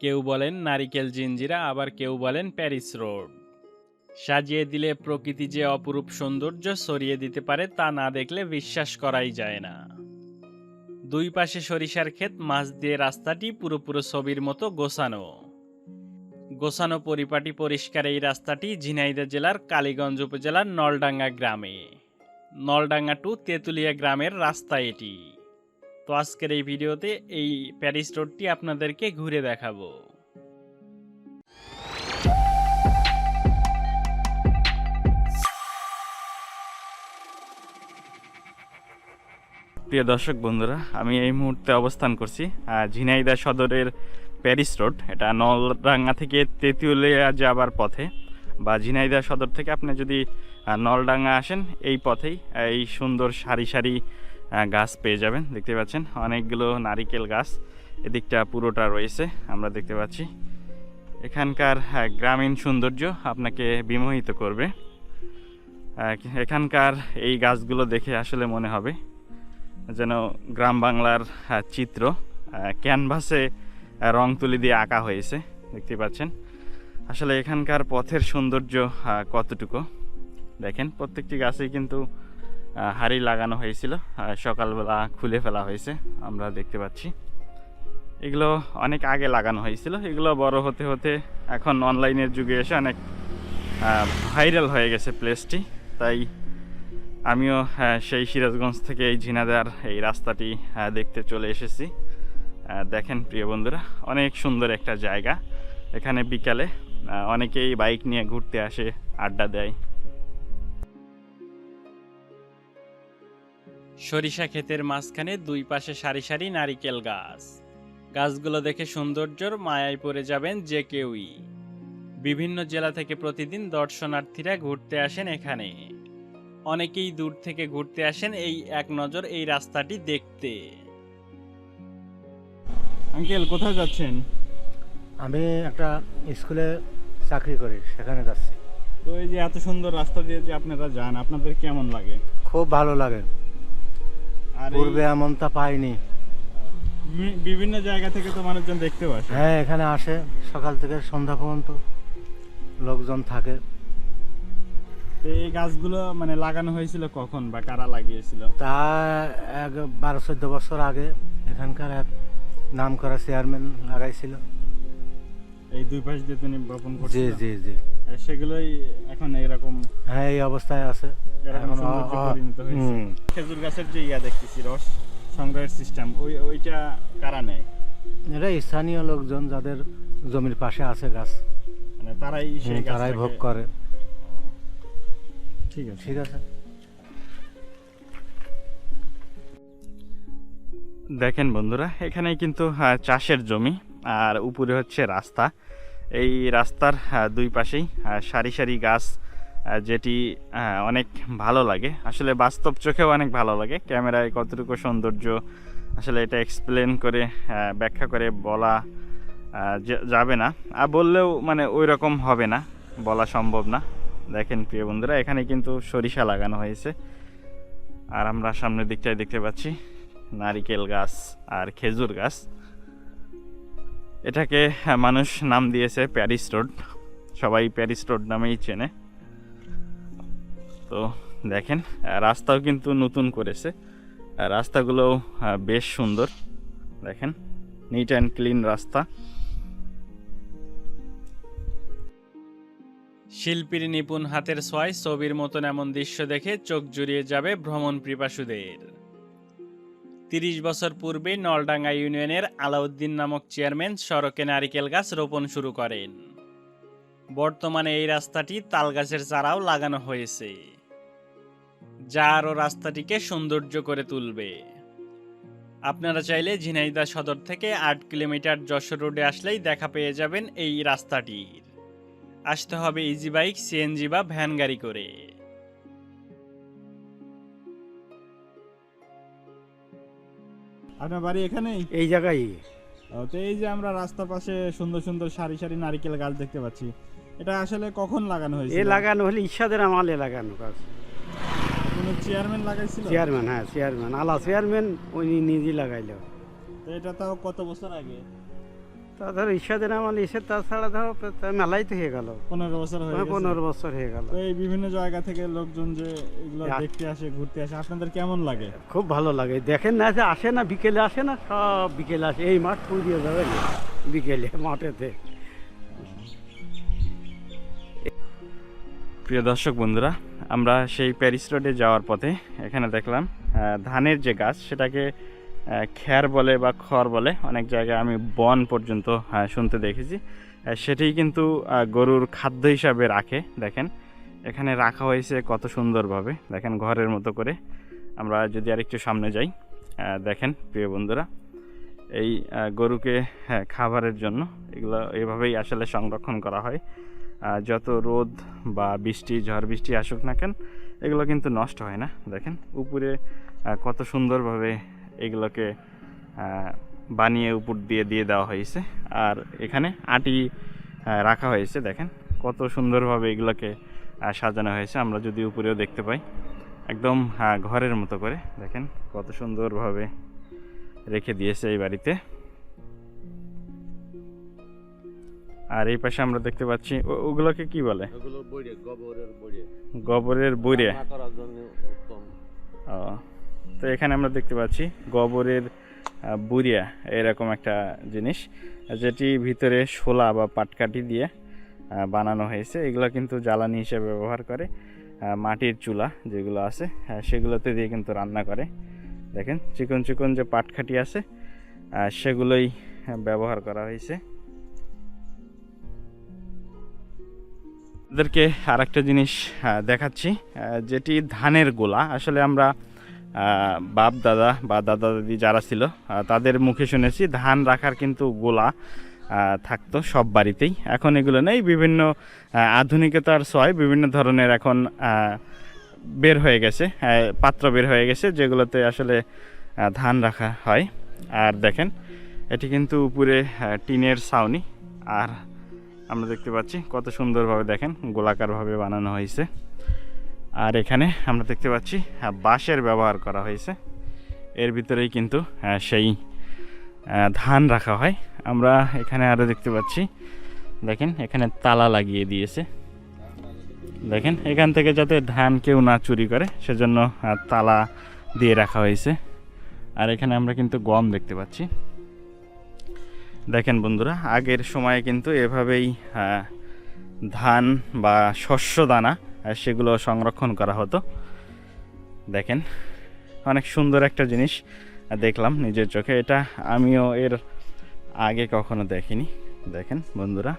কেউ বলেন নারিকেল জিঞ্জিরা, আবার কেউ বলেন প্যারিস রোড। সাজিয়ে দিলে প্রকৃতি যে অপরূপ সৌন্দর্য ছড়িয়ে দিতে পারে তা না দেখলে বিশ্বাস করাই যায় না। দুই পাশে সরিষার ক্ষেত, মাছ দিয়ে রাস্তাটি পুরোপুরো ছবির মতো গোছানো। গোছানো পরিপাটি পরিষ্কার এই রাস্তাটি ঝিনাইদহ জেলার কালীগঞ্জ উপজেলার নলডাঙ্গা গ্রামে। নলডাঙ্গা টু তেঁতুলিয়া গ্রামের রাস্তা এটি। তো আজকের এই ভিডিওতে এই প্যারিস রোডটি আপনাদেরকে ঘুরে দেখাবো। প্রিয় দর্শক বন্ধুরা, আমি এই মুহূর্তে অবস্থান করছি ঝিনাইদা সদরের প্যারিস রোড। এটা নলডাঙ্গা থেকে তেঁতুলিয়া যাবার পথে বা ঝিনাইদা সদর থেকে আপনি যদি নলডাঙ্গা আসেন এই পথেই, এই সুন্দর সারি সারি গাছ পেয়ে যাবেন, দেখতে পাচ্ছেন? অনেকগুলো নারিকেল গাছ, এদিকটা পুরোটা রয়েছে, আমরা দেখতে পাচ্ছি। এখানকার গ্রামীণ সৌন্দর্য আপনাকে বিমোহিত করবে। এখানকার এই গাছগুলো দেখে আসলে মনে হবে যেন গ্রাম বাংলার চিত্র ক্যানভাসে রং তুলি দিয়ে আঁকা হয়েছে, দেখতে পাচ্ছেন? আসলে এখানকার পথের সৌন্দর্য কতটুকু? দেখেন, প্রত্যেকটি গাছেই কিন্তু হাড়ি লাগানো হয়েছিল সকালবেলা খুলে ফেলা হয়েছে আমরা দেখতে পাচ্ছি। এগুলো অনেক আগে লাগানো হয়েছিল এগুলো বড় হতে হতে এখন অনলাইনের যুগে এসে অনেক ভাইরাল হয়ে গেছে প্লেসটি তাই আমিও হ্যাঁ, সেই সিরাজগঞ্জ থেকে এই ঝিনাদার এই রাস্তাটি হ্যাঁ, দেখতে চলে এসেছি। দেখেন প্রিয় বন্ধুরা অনেক সুন্দর একটা জায়গা। এখানে বিকালে অনেকেই বাইক নিয়ে ঘুরতে আসে আড্ডা দেয়। সরিষা ক্ষেতের মাঝখানে দুই পাশে সারি সারি নারিকেল গাছ। গাছগুলো দেখে সৌন্দর্যর মায়ায় পড়ে যাবেন যে কেউই। বিভিন্ন জেলা থেকে প্রতিদিন দর্শনার্থীরা ঘুরতে আসেন এখানে। অনেকেই দূর থেকে ঘুরতে আসেন এই এক নজর এই রাস্তাটি দেখতে। আঙ্কেল কোথায় যাচ্ছেন? আমি একটা স্কুলে চাকরি করি সেখানে যাচ্ছি। তো এই যে এত সুন্দর রাস্তা দিয়ে যে আপনারা যান আপনাদের কেমন লাগে? খুব ভালো লাগে। পূর্বে এমনটা পাইনি। বিভিন্ন জায়গা থেকে তো মানুষজন দেখতে আসে। হ্যাঁ এখানে আসে। সকাল থেকে সন্ধ্যা পর্যন্ত লোকজন থাকে। এই গাছগুলো মানে লাগানো হয়েছিল কখন বা কারা লাগিয়েছিল? তা এক বারো চোদ্দ বছর আগে এখানকার এক নাম করা চেয়ারম্যান লাগাইছিল। এই দুই পাশ দিয়ে তিনি বপন জি করছিল জি জি। আর সেগুলোই এখন এরকম হ্যাঁ এই অবস্থায় আছে। খেজুর গাছের যে ইয়া দেখতেছি রস সংগ্রহের সিস্টেম ওই ওইটা কারা নেয়? এটা স্থানীয় লোকজন যাদের জমির পাশে আছে গাছ। মানে তারাই সেই তারাই ভোগ করে। ঠিক আছে। ঠিক আছে। দেখেন বন্ধুরা এখানে কিন্তু আহ, চাষের জমি আর উপরে হচ্ছে রাস্তা। এই রাস্তার দুই পাশেই সারি সারি গাছ যেটি অনেক ভালো লাগে। আসলে বাস্তব চোখেও অনেক ভালো লাগে। ক্যামেরায় কতটুকু সৌন্দর্য, আসলে এটা এক্সপ্লেন করে ব্যাখ্যা করে বলা যাবে না। আর বললেও মানে ওই রকম হবে না, বলা সম্ভব না। দেখেন প্রিয় বন্ধুরা, এখানে কিন্তু সরিষা লাগানো হয়েছে। আর আমরা সামনের দিকটায় দেখতে পাচ্ছি, নারিকেল গাছ আর খেজুর গাছ। এটাকে আহ, মানুষ নাম দিয়েছে প্যারিস রোড। সবাই প্যারিস রোড নামেই চেনে। তো দেখেন রাস্তাও কিন্তু নতুন করেছে। রাস্তাগুলোও বেশ সুন্দর। দেখেন নিট অ্যান্ড ক্লিন রাস্তা। শিল্পীর নিপুণ হাতের ছোঁয়ায় ছবির মতন এমন দৃশ্য দেখে চোখ জুড়িয়ে যাবে ভ্রমণ পিপাসুদের। তিরিশ বছর পূর্বে নলডাঙ্গা ইউনিয়নের আলাউদ্দিন নামক চেয়ারম্যান সড়কে নারিকেল গাছ রোপণ শুরু করেন। বর্তমানে এই রাস্তাটি তালগাছের চারাও লাগানো হয়েছে। যা আরও রাস্তাটিকে সৌন্দর্য করে তুলবে। আপনারা চাইলে ঝিনাইদা সদর থেকে আট কিলোমিটার যশোর রোডে আসলেই দেখা পেয়ে যাবেন এই রাস্তাটির। আসতে হবে ইজি বাইক, সিএনজি বা ভ্যান গাড়ি করে। আপনার বাড়ি এখানে এই জায়গায়। তো এই যে আমরা রাস্তার পাশে সুন্দর সুন্দর সারি সারি নারিকেল গাছ দেখতে পাচ্ছি এটা আসলে কখন লাগানো হয়েছে এ লাগানো হলে ঈর্ষাদের আমলে লাগানো গাছ। কোনো চেয়ারম্যান লাগাইছিল? চেয়ারম্যান হ্যাঁ চেয়ারম্যান আলা চেয়ারম্যান উনি নিজেই লাগাইলো। তো এটা তাও কত বছর আগে? তাদের ঈর্ষাদের আমল এসে তাছাড়া ধরো তা মেলাই তো হয়ে গেল। পনেরো বছর হয়ে গেছে। পনেরো বছর হয়ে গেল। এই বিভিন্ন জায়গা থেকে লোকজন যে এগুলো দেখতে আসে ঘুরতে আসে আপনাদের কেমন লাগে? খুব ভালো লাগে। দেখেন না যে আসে না বিকেলে আসে না সব বিকেলে আসে। এই মাঠ পুড়িয়ে যাবে বিকেলে মাঠেতে। প্রিয় দর্শক বন্ধুরা আমরা সেই প্যারিস রোডে যাওয়ার পথে এখানে দেখলাম ধানের যে গাছ সেটাকে খ্যার বলে বা খড় বলে অনেক জায়গায় আমি বন পর্যন্ত শুনতে দেখেছি। সেটি কিন্তু গরুর খাদ্য হিসাবে রাখে, দেখেন। এখানে রাখা হয়েছে কত সুন্দরভাবে, দেখেন ঘরের মতো করে। আমরা যদি আরেকটু সামনে যাই দেখেন প্রিয় বন্ধুরা, এই গরুকে হ্যাঁ খাবারের জন্য এগুলো এভাবেই আসলে সংরক্ষণ করা হয়। যত রোদ বা বৃষ্টি, ঝড় বৃষ্টি আসুক না কেন, এগুলো কিন্তু নষ্ট হয় না, দেখেন। উপরে কত সুন্দরভাবে এগুলোকে বানিয়ে উপর দিয়ে দিয়ে দেওয়া হয়েছে। আর এখানে আটি রাখা হয়েছে দেখেন। কত সুন্দরভাবে এগুলোকে সাজানো হয়েছে। আমরা যদি উপরেও দেখতে পাই একদম ঘরের মতো করে দেখেন কত সুন্দরভাবে রেখে দিয়েছে এই বাড়িতে। আর এই পাশে আমরা দেখতে পাচ্ছি ওগুলোকে কি বলে? গোবরের বইরে। গোবরের বইরে। ও, তো এখানে আমরা দেখতে পাচ্ছি গোবরের বুড়িয়া এরকম একটা জিনিস, যেটি ভিতরে শোলা বা পাটকাঠি দিয়ে বানানো হয়েছে। এগুলো কিন্তু জ্বালানি হিসেবে ব্যবহার করে মাটির চুলা যেগুলো আছে সেগুলোতে দিয়ে কিন্তু রান্না করে। দেখেন, চিকন চিকন যে পাটকাঠি আছে সেগুলোই ব্যবহার করা হয়েছে। আপনাদেরকে আর একটা জিনিস দেখাচ্ছি যেটি ধানের গোলা। আসলে আমরা বাপ দাদা বা দাদা দাদি যারা ছিল তাদের মুখে শুনেছি ধান রাখার কিন্তু গোলা থাকতো সব বাড়িতেই। এখন এগুলো নেই, বিভিন্ন আধুনিকতার ছয় বিভিন্ন ধরনের এখন বের হয়ে গেছে পাত্র বের হয়ে গেছে যেগুলোতে আসলে ধান রাখা হয়। আর দেখেন, এটি কিন্তু উপরে টিনের ছাউনি। আর আমরা দেখতে পাচ্ছি কত সুন্দরভাবে দেখেন, গোলাকারভাবে বানানো হয়েছে। আর এখানে আমরা দেখতে পাচ্ছি আহ, বাঁশের ব্যবহার করা হয়েছে। এর ভিতরেই কিন্তু সেই ধান রাখা হয়। আমরা এখানে আরও দেখতে পাচ্ছি দেখেন এখানে তালা লাগিয়ে দিয়েছে। দেখেন এখান থেকে যাতে ধান কেউ না চুরি করে সেজন্য তালা দিয়ে রাখা হয়েছে। আর এখানে আমরা কিন্তু গম দেখতে পাচ্ছি। দেখেন বন্ধুরা আগের সময়ে কিন্তু এভাবেই ধান বা শস্য দানা সেগুলো সংরক্ষণ করা হতো। দেখেন, অনেক সুন্দর একটা জিনিস দেখলাম নিজের চোখে। এটা আমিও এর আগে কখনো দেখিনি। দেখেন, বন্ধুরা।